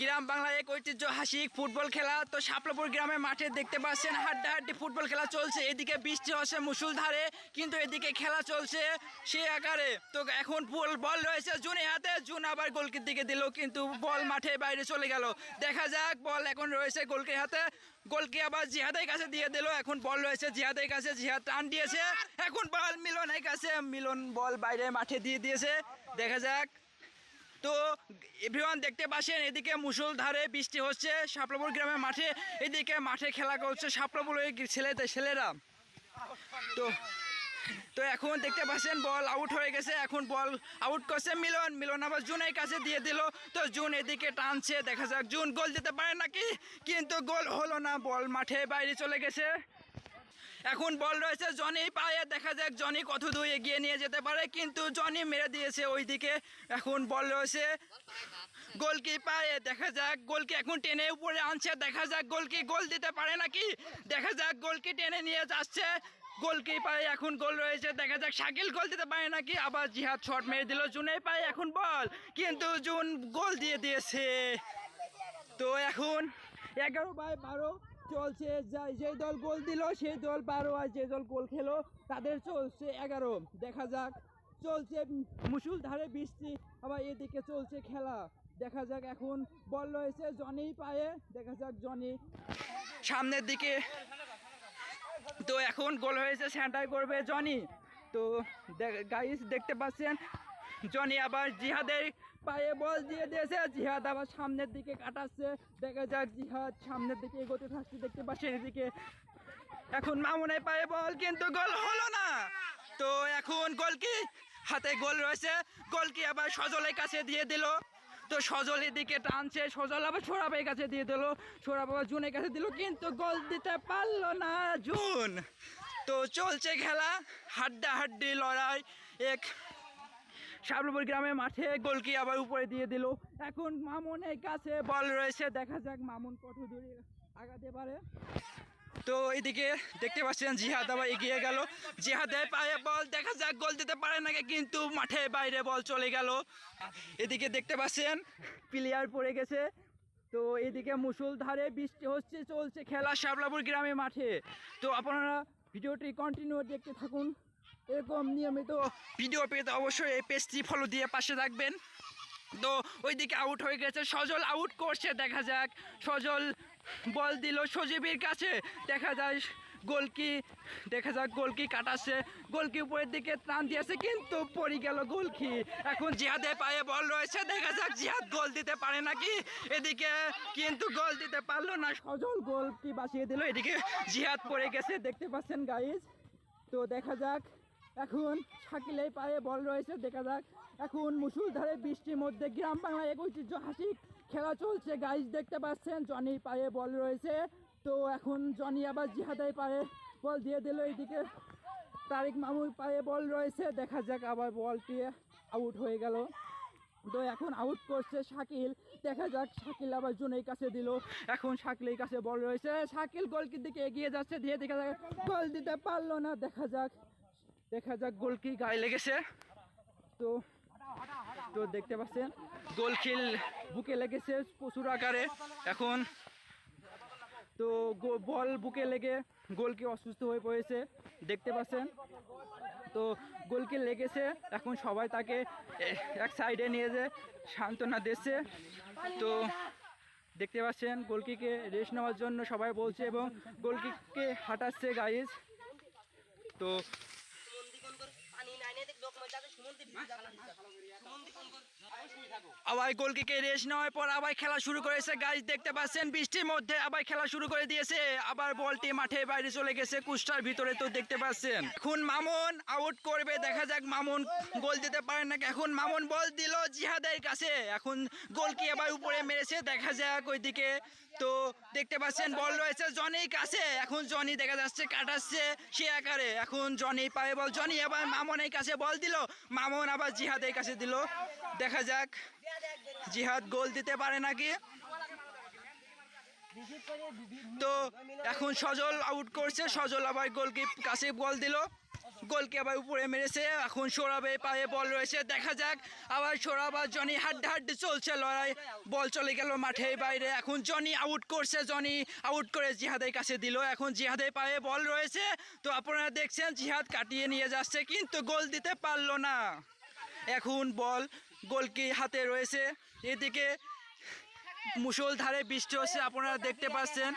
গ্রাম বাংলায় এক ঐতিহ্যহাসিক ফুটবল খেলা। তো শাপলাপুর গ্রামের মাঠে দেখতে পাচ্ছেন, হাড্ডাহাড্ডি ফুটবল খেলা চলছে। এদিকে বৃষ্টি হচ্ছে মুসুলধারে কিন্তু এদিকে খেলা চলছে সে আকারে। তো এখন বল বল রয়েছে জুনে হাতে, জুন আবার গোলকির দিকে দিল, কিন্তু বল মাঠে বাইরে চলে গেল। দেখা যাক, বল এখন রয়েছে গোলকির হাতে। গোলকি আবার জিহাদের কাছে দিয়ে দিল, এখন বল রয়েছে জিহাদের কাছে, জিহাদ টান দিয়েছে। এখন বল মিলনের কাছে, মিলন বল বাইরে মাঠে দিয়ে দিয়েছে। দেখা যাক। তো এভরিওয়ান দেখতে পাচ্ছেন, এদিকে মুসুলধারে বৃষ্টি হচ্ছে, শাপলাপুর গ্রামের মাঠে, এদিকে মাঠে খেলা করছে শাপলাপুর ওই ছেলেদের ছেলেরা। তো তো এখন দেখতে পাচ্ছেন বল আউট হয়ে গেছে, এখন বল আউট করছে মিলন। মিলন আবার জুনের কাছে দিয়ে দিল। তো জুন এদিকে টানছে, দেখা যাক জুন গোল দিতে পারে নাকি? কিন্তু গোল হলো না বল মাঠে বাইরে চলে গেছে। এখন বল রয়েছে, জনি পায়ে, দেখা যাক জনি কত দূর এগিয়ে নিয়ে যেতে পারে, কিন্তু জনি মেরে দিয়েছে ওইদিকে। এখন বল রয়েছে গোলকি পায়ে দেখা যাক, গোলকি এখন টেনে উপরে আনছে, দেখা যাক গোলকি গোল দিতে পারে নাকি, দেখা যাক গোলকি টেনে নিয়ে যাচ্ছে। গোলকি পায়ে এখন গোল রয়েছে, দেখা যাক শাকিল গোল দিতে পারে নাকি, আবার জিহাদ শট মেরে দিল জুনের পায়ে, এখন বল, কিন্তু জুন গোল দিয়ে দিয়েছে। তো এখন এগারো বাই বারো চলছে, যা- দল গোল দিল, সেই দল বারো আর যে দল গোল খেলো, তাদের চলছে এগারো। দেখা যাক। চলছে মুসুলধারে বৃষ্টি, আবার এদিকে চলছে খেলা। দেখা যাক এখন বল রয়েছে জনি পায়ে, দেখা যাক জনি। সামনের দিকে তো এখন গোল হয়েছে, সেন্টার করবে জনি। তো গাইস দেখতে পাচ্ছেন জনি আবার জিহাদের পায়ে বল দিয়ে দিয়েছে। জিহাদ আবার সামনের দিকে কাটাচ্ছে। দেখা যাক জিহাদ সামনের দিকে এগোতে থাকছে দেখতে পাচ্ছেন এদিকে এখন মামুনের পায়ে বল, কিন্তু গোল হলো না। তো এখন গোল কি? হাতে গোল রয়েছে। গোল কি আবার সজলের কাছে দিয়ে দিল। তো সজলের দিকে টানছে। সজল আবার সোরাবের কাছে দিয়ে দিল। সোরাব আবার জুনের কাছে দিল, কিন্তু গোল দিতে পারল না জুন। তো চলছে খেলা। হাড্ডা হাড্ডি লড়াই। এক শাবলপুর গ্রামের মাঠে গোলকি আবার উপরে দিয়ে দিল। এখন মামুনের কাছে বল রয়েছে, দেখা যাক মামুন কত দূরে আগাতে পারে। তো এইদিকে দেখতে পাচ্ছেন জিহাদ আবার এগিয়ে গেল। জিহাদের পায়ে বল, দেখা যাক গোল দিতে পারে নাকি, কিন্তু মাঠে বাইরে বল চলে গেল। এদিকে দেখতে পাচ্ছেন প্লেয়ার পড়ে গেছে। তো এদিকে মুসুলধারে বৃষ্টি হচ্ছে, চলছে খেলা শাবলাপুর গ্রামে মাঠে। তো আপনারা ভিডিওটি কন্টিনিউ দেখতে থাকুন। এরকম নিয়মিত ভিডিও পেতে অবশ্যই এই পেজটি ফলো দিয়ে পাশে রাখবেন তো ওইদিকে আউট হয়ে গেছে। সজল আউট করছে, দেখা যাক। সজল বল দিল সজীবের কাছে। দেখা যায় গোলকি দেখা যাক গোলকি কাটাচ্ছে। গোলকি উপরের দিকে টান দিয়েছে, কিন্তু পড়ে গেল গোলকি এখন জিহাদের পায়ে বল রয়েছে, দেখা যাক জিহাদ গোল দিতে পারে নাকি। এদিকে কিন্তু গোল দিতে পারল না। সজল গোলকি বাঁচিয়ে দিল, এদিকে জিহাদ পড়ে গেছে, দেখতে পাচ্ছেন গাইজ তো দেখা যাক। এখন শাকিলের পায়ে বল রয়েছে, দেখা যাক। এখন মুসুলধারে বৃষ্টির মধ্যে গ্রাম বাংলায় এক ঐতিহ্য হাসি খেলা চলছে। গাইজ দেখতে পাচ্ছেন, জনির পায়ে বল রয়েছে। তো এখন জনি আবার জিহাদের পায়ে বল দিয়ে দিল এইদিকে। তারিক মামুর পায়ে বল রয়েছে, দেখা যাক আবার বলটি আউট হয়ে গেল। তো এখন আউট করছে শাকিল, দেখা যাক শাকিল আবার জুনের কাছে দিল। এখন শাকিলের কাছে বল রয়েছে। শাকিল গোলকির দিকে এগিয়ে যাচ্ছে, দিয়ে দেখা যাক গোল দিতে পারল না, দেখা যাক। দেখা যাক গোল কি গায়ে লেগেছে। তো তো দেখতে পাচ্ছেন, গোল খিল বুকে লেগেছে প্রচুর আকারে। এখন, তো বল বুকে লেগে গোলকি অসুস্থ হয়ে পড়েছে, দেখতে পাচ্ছেন। তো গোলকে লেগেছে, এখন সবাই তাকে এক সাইডে নিয়ে যে সান্ত্বনা দিচ্ছে। তো দেখতে পাচ্ছেন গোলকিকে রেস্ট নেওয়ার জন্য সবাই বলছে এবং গোলকিকে হাঁটাচ্ছে গাইজ তো যাবে আবার গোলকিকে রেস্ট নেওয়ার পর আবার খেলা শুরু করেছে। গাইজ দেখতে পাচ্ছেন, বৃষ্টির মধ্যে আবার খেলা শুরু করে দিয়েছে। আবার বলটি মাঠে বাইরে চলে গেছে, কুষ্টার ভিতরে তো দেখতে পাচ্ছেন। এখন মামুন আউট করবে, দেখা যাক মামুন গোল দিতে পারে না এখন মামুন বল দিল জিহাদের কাছে। এখন গোলকি আবার উপরে মেরেছে, দেখা যাক ওইদিকে। তো দেখতে পাচ্ছেন বল রয়েছে জনির কাছে। এখন জনি দেখা যাচ্ছে, কাটাচ্ছে সে আকারে। এখন জনি পায়ে বল জনি আবার মামনের কাছে বল দিল। মামন আবার জিহাদের কাছে দিল। দেখা যাক, জিহাদ গোল দিতে পারে নাকি? তো এখন সজল আউট করছে, সজল আবার গোলকিপ কাছে বল দিল। গোলকে আবার উপরে মেরেছে, এখন সৌরভের পায়ে বল রয়েছে, দেখা যাক। আবার সৌরভ আর জনি হাড্ডা হাড্ডি চলছে লড়াই। বল চলে গেল মাঠের বাইরে, এখন জনি আউট করছে, জনি আউট করে জিহাদের কাছে দিল। এখন জিহাদের পায়ে বল রয়েছে। তো আপনারা দেখছেন, জিহাদ কাটিয়ে নিয়ে যাচ্ছে, কিন্তু গোল দিতে পারল না। এখন বল গোলকি হাতে রয়েছে। এদিকে মুসলধারে বৃষ্টি হচ্ছে, আপনারা দেখতে পাচ্ছেন।